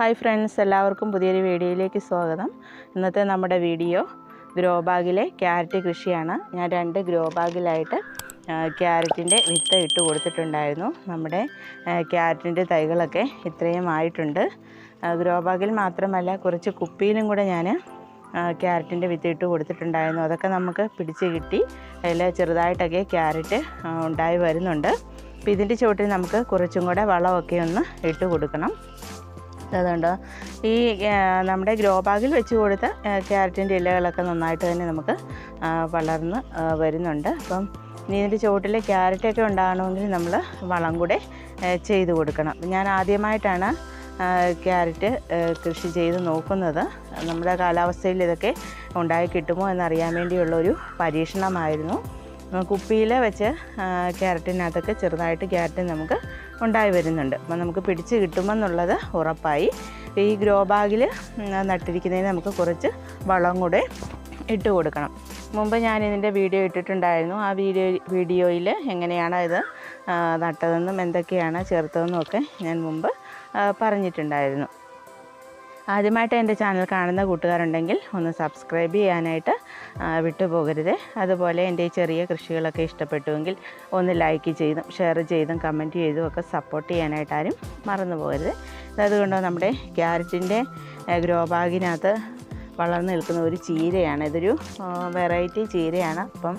Hi friends എല്ലാവർക്കും പുതിയൊരു വീഡിയോയിലേക്ക് സ്വാഗതം. ഇന്നത്തെ നമ്മുടെ വീഡിയോ ഗ്രോ ബാഗിലെ ക്യാരറ്റ് കൃഷിയാണ്. ഞാൻ രണ്ട് ഗ്രോ ബാഗിലായിട്ട് ക്യാരറ്റിന്റെ വിത്ത് ഇട്ട് കൊടുത്തിട്ടുണ്ടായിരുന്നു. നമ്മുടെ ക്യാരറ്റിന്റെ തൈകളൊക്കെ ഇത്രയും ആയിട്ടുണ്ട്. ഗ്രോ ബാഗിൽ മാത്രമല്ല കുറച്ച് കുപ്പിയിലും കൂടെ ഞാൻ ക്യാരറ്റിന്റെ വിത്ത് ഇട്ട് കൊടുത്തിട്ടുണ്ടായിരുന്നു. അതൊക്കെ നമുക്ക് പിടിച്ച് കിട്ടി. അതിൽ ചെറുതായിട്ടൊക്കെ ക്യാരറ്റ് ഉണ്ടായി വരുന്നുണ്ട്. അപ്പോൾ ഇതിന്റെ ചുവട്ടിൽ നമുക്ക് കുറച്ചും കൂടെ വളമൊക്കെ ഒന്ന് ഇട്ട് കൊടുക്കണം. അതുകൊണ്ട് ഈ നമ്മുടെ ഗ്രോ ബാഗിൽ വെച്ച് കൊടുത്ത ക്യാരറ്റിന്റെ ഇലകളൊക്കെ നന്നായിട്ട് തന്നെ നമുക്ക് വളർന്ന് വരുന്നുണ്ട്. അപ്പം ഇനി ഇതിന്റെ ചുവട്ടിൽ ക്യാരറ്റൊക്കെ ഉണ്ടാകണമെങ്കിൽ നമ്മൾ വളം കൂടെ ചെയ്ത് കൊടുക്കണം. ഞാൻ ആദ്യമായിട്ടാണ് ക്യാരറ്റ് കൃഷി ചെയ്ത് നോക്കുന്നത്. നമ്മുടെ കാലാവസ്ഥയിൽ ഇതൊക്കെ ഉണ്ടായി കിട്ടുമോ എന്നറിയാൻ വേണ്ടിയുള്ളൊരു പരീക്ഷണമായിരുന്നു. കുപ്പിയിൽ വെച്ച് ക്യാരറ്റിനകത്തൊക്കെ ചെറുതായിട്ട് ക്യാരറ്റ് നമുക്ക് ഉണ്ടായി വരുന്നുണ്ട്. അപ്പം നമുക്ക് പിടിച്ച് കിട്ടുമെന്നുള്ളത് ഉറപ്പായി. ഈ ഗ്രോ ബാഗിൽ നട്ടിരിക്കുന്നതിന് നമുക്ക് കുറച്ച് വളം കൂടെ ഇട്ട് കൊടുക്കണം. മുമ്പ് ഞാൻ ഇതിന്റെ വീഡിയോ ഇട്ടിട്ടുണ്ടായിരുന്നു. ആ വീഡിയോ വീഡിയോയിൽ എങ്ങനെയാണ് ഇത് നട്ടതെന്നും എന്തൊക്കെയാണ് ചേർത്തതെന്നും ഒക്കെ ഞാൻ മുമ്പ് പറഞ്ഞിട്ടുണ്ടായിരുന്നു. ആദ്യമായിട്ട് എന്റെ ചാനൽ കാണുന്ന കൂട്ടുകാരുണ്ടെങ്കിൽ ഒന്ന് സബ്സ്ക്രൈബ് ചെയ്യാനായിട്ട് വിട്ടുപോകരുത്. അതുപോലെ എന്റെ ഈ ചെറിയ കൃഷികളൊക്കെ ഇഷ്ടപ്പെട്ടുവെങ്കിൽ ഒന്ന് ലൈക്ക് ചെയ്തും ഷെയർ ചെയ്തും കമന്റ് ചെയ്തും ഒക്കെ സപ്പോർട്ട് ചെയ്യാനായിട്ട് ആരും മറന്നു പോകരുത്. അതുകൊണ്ട് നമ്മുടെ ക്യാരറ്റിന്റെ ഗ്രോ ബാഗിനകത്ത് വളർന്നു നിൽക്കുന്ന ഒരു ചീരയാണ്. ഇതൊരു വെറൈറ്റി ചീരയാണ്. അപ്പം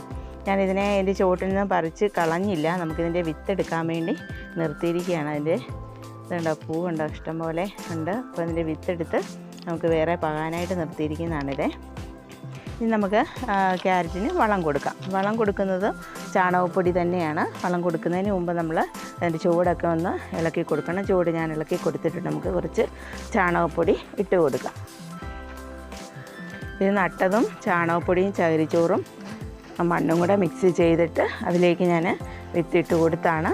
ഞാനിതിനെ എന്റെ ചുവട്ടിൽ നിന്ന് പറിച്ച് കളഞ്ഞില്ല. നമുക്കിതിന്റെ വിത്തെടുക്കാൻ വേണ്ടി നിർത്തിയിരിക്കുകയാണ് അതിന്റെ ഇതുണ്ടോ പൂവുണ്ടോ? ഇഷ്ടംപോലെ ഉണ്ട്. അപ്പോൾ ഇതിന്റെ വിത്തെടുത്ത് നമുക്ക് വേറെ പകാനായിട്ട് നിർത്തിയിരിക്കുന്നതാണിത്. ഇനി നമുക്ക് ക്യാരറ്റിന് വളം കൊടുക്കാം. വളം കൊടുക്കുന്നത് ചാണകപ്പൊടി തന്നെയാണ്. വളം കൊടുക്കുന്നതിന് മുമ്പ് നമ്മൾ അതിന്റെ ചുവടൊക്കെ ഒന്ന് ഇളക്കി കൊടുക്കണം. ചുവട് ഞാൻ ഇളക്കി കൊടുത്തിട്ട് നമുക്ക് കുറച്ച് ചാണകപ്പൊടി ഇട്ട് കൊടുക്കാം. ഇത് നട്ടതും ചാണകപ്പൊടിയും ചകിരിച്ചോറും മണ്ണും കൂടെ മിക്സ് ചെയ്തിട്ട് അതിലേക്ക് ഞാൻ വിത്തിട്ട് കൊടുത്താണ്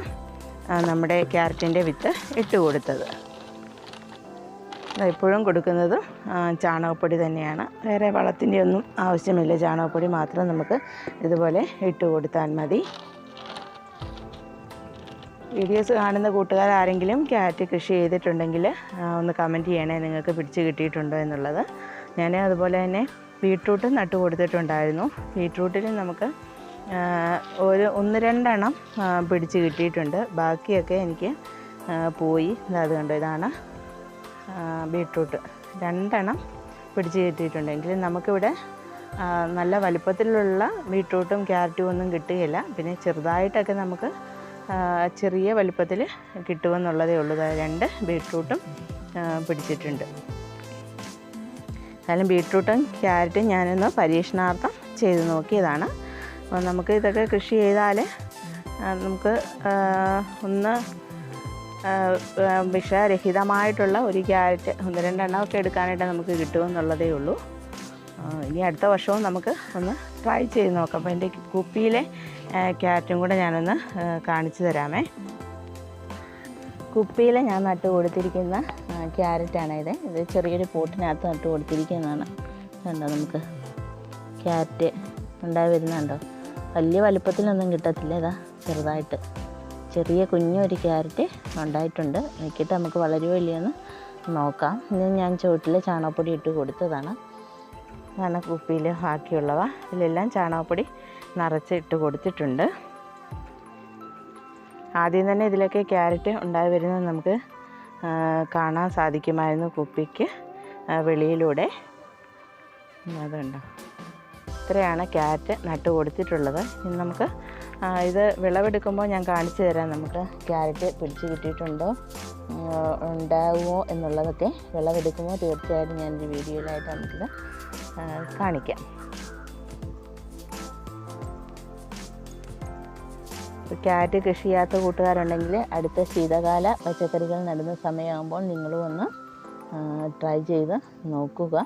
നമ്മുടെ ക്യാരറ്റിന്റെ വിത്ത് ഇട്ട് കൊടുത്തത്. എപ്പോഴും കൊടുക്കുന്നത് ചാണകപ്പൊടി തന്നെയാണ്. വേറെ വളത്തിന്റെ ഒന്നും ആവശ്യമില്ല. ചാണകപ്പൊടി മാത്രം നമുക്ക് ഇതുപോലെ ഇട്ട് കൊടുത്താൽ മതി. വീഡിയോസ് കാണുന്ന കൂട്ടുകാർ ആരെങ്കിലും ക്യാരറ്റ് കൃഷി ചെയ്തിട്ടുണ്ടെങ്കിൽ ഒന്ന് കമന്റ് ചെയ്യണേ. നിങ്ങൾക്ക് പിടിച്ച് കിട്ടിയിട്ടുണ്ടോ എന്നുള്ളത്. ഞാൻ അതുപോലെ തന്നെ ബീട്രൂട്ട് നട്ടു കൊടുത്തിട്ടുണ്ടായിരുന്നു. ബീട്രൂട്ടിൽ നമുക്ക് ഒരു ഒന്ന് രണ്ടെണ്ണം പിടിച്ച് കിട്ടിയിട്ടുണ്ട്. ബാക്കിയൊക്കെ എനിക്ക് പോയി. അത് കണ്ടോ ഇതാണ് ബീട്രൂട്ട്. രണ്ടെണ്ണം പിടിച്ച് കിട്ടിയിട്ടുണ്ടെങ്കിൽ നമുക്കിവിടെ നല്ല വലുപ്പത്തിലുള്ള ബീട്രൂട്ടും ക്യാരറ്റും ഒന്നും കിട്ടുകയില്ല. പിന്നെ ചെറുതായിട്ടൊക്കെ നമുക്ക് ചെറിയ വലുപ്പത്തിൽ കിട്ടുമെന്നുള്ളതേ ഉള്ളൂ. രണ്ട് ബീട്രൂട്ടും പിടിച്ചിട്ടുണ്ട്. എന്നാലും ബീട്രൂട്ടും ക്യാരറ്റും ഞാനൊന്ന് പരീക്ഷണാർത്ഥം ചെയ്ത് നോക്കിയതാണ്. അപ്പോൾ നമുക്ക് ഇതൊക്കെ കൃഷി ചെയ്താൽ നമുക്ക് ഒന്ന് വിഷരഹിതമായിട്ടുള്ള ഒരു ക്യാരറ്റ് ഒന്ന് രണ്ടെണ്ണം ഒക്കെ എടുക്കാനായിട്ട് നമുക്ക് കിട്ടുമെന്നുള്ളതേ ഉള്ളൂ. ഇനി അടുത്ത വർഷവും നമുക്ക് ഒന്ന് ട്രൈ ചെയ്ത് നോക്കാം. അപ്പോൾ എന്റെ കുപ്പിയിലെ ക്യാരറ്റും കൂടെ ഞാനൊന്ന് കാണിച്ചു തരാമേ. കുപ്പിയിൽ ഞാൻ നട്ട് കൊടുത്തിരിക്കുന്ന ക്യാരറ്റാണ് ഇത്. ഇത് ചെറിയൊരു പോട്ടിനകത്ത് നട്ട് കൊടുത്തിരിക്കുന്നതാണ്. കണ്ടോ നമുക്ക്? ക്യാരറ്റ് ഉണ്ടായി വരുന്നുണ്ടോ? വലിയ വലുപ്പത്തിലൊന്നും കിട്ടത്തില്ല. ഇതാ ചെറുതായിട്ട്. ചെറിയ കുഞ്ഞൊരു ക്യാരറ്റ് ഉണ്ടായിട്ടുണ്ട്. നോക്കിയിട്ട് നമുക്ക് വളരെ ഇല്ലയെന്ന് നോക്കാം. ഇന്ന് ഞാൻ ചുവട്ടിൽ ചാണകപ്പൊടി ഇട്ട് കൊടുത്തതാണ്. ഞാൻ കുപ്പിയിൽ ബാക്കിയുള്ളവ. ഇതിലെല്ലാം ചാണകപ്പൊടി നിറച്ച് ഇട്ട് കൊടുത്തിട്ടുണ്ട്. ആദ്യം തന്നെ ഇതിലൊക്കെ ക്യാരറ്റ് ഉണ്ടായി വരുന്നത് നമുക്ക് കാണാൻ സാധിക്കുമായിരുന്നു കുപ്പിക്ക് വെളിയിലൂടെ. അതുണ്ടോ? ഇത്രയാണ് ക്യാരറ്റ് നട്ട് കൊടുത്തിട്ടുള്ളത്. ഇനി നമുക്ക് ഇത് വിളവെടുക്കുമ്പോൾ ഞാൻ കാണിച്ചു തരാം. നമുക്ക് ക്യാരറ്റ് പിടിച്ച് കിട്ടിയിട്ടുണ്ടോ ഉണ്ടാവുമോ എന്നുള്ളതൊക്കെ വിളവെടുക്കുമ്പോൾ തീർച്ചയായിട്ടും ഞാൻ ഈ വീഡിയോയിലായിട്ട് നമുക്കിത് കാണിക്കാം. ക്യാരറ്റ് കൃഷി ചെയ്യാത്ത കൂട്ടുകാരുണ്ടെങ്കിൽ അടുത്ത ശീതകാല പച്ചക്കറികൾ നടുന്ന സമയമാകുമ്പോൾ നിങ്ങളും ഒന്ന് ട്രൈ ചെയ്ത് നോക്കുക.